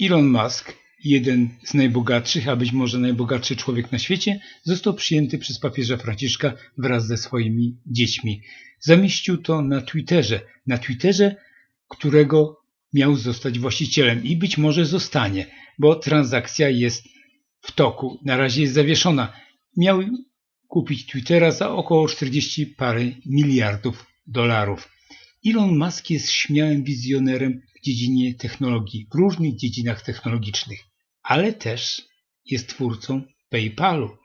Elon Musk, jeden z najbogatszych, a być może najbogatszy człowiek na świecie, został przyjęty przez papieża Franciszka wraz ze swoimi dziećmi. Zamieścił to na Twitterze, na Twitterze, którego miał zostać właścicielem i być może zostanie, bo transakcja jest w toku, na razie jest zawieszona. Miał kupić Twittera za około 40 parę miliardów dolarów. Elon Musk jest śmiałym wizjonerem w dziedzinie technologii, w różnych dziedzinach technologicznych, ale też jest twórcą PayPalu.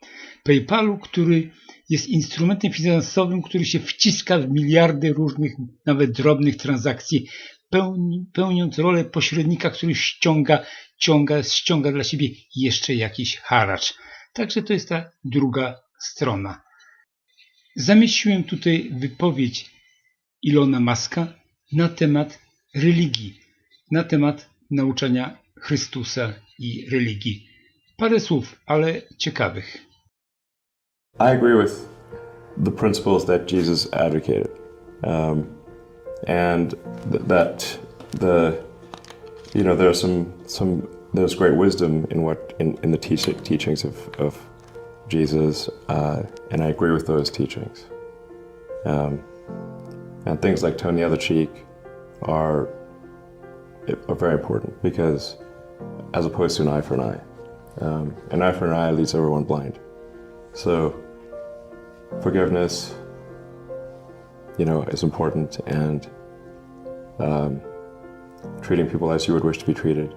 PayPalu, który jest instrumentem finansowym, który się wciska w miliardy różnych, nawet drobnych transakcji, pełni, pełniąc rolę pośrednika, który ściąga, ciąga, ściąga dla siebie jeszcze jakiś haracz. Także to jest ta druga strona. Zamieściłem tutaj wypowiedź Ilona Maska na temat religii, na temat nauczania Chrystusa i religii. Parę słów, ale ciekawych. I agree with the principles that Jesus advocated, um, and th- that the you know there's some some there's great wisdom in what in, in the teach- teachings of, of Jesus, uh, and I agree with those teachings. Um, and things like turn the other cheek are are very important because as opposed to an eye for an eye, um, an eye for an eye leads everyone blind. So forgiveness, you know, is important, and um, treating people as you would wish to be treated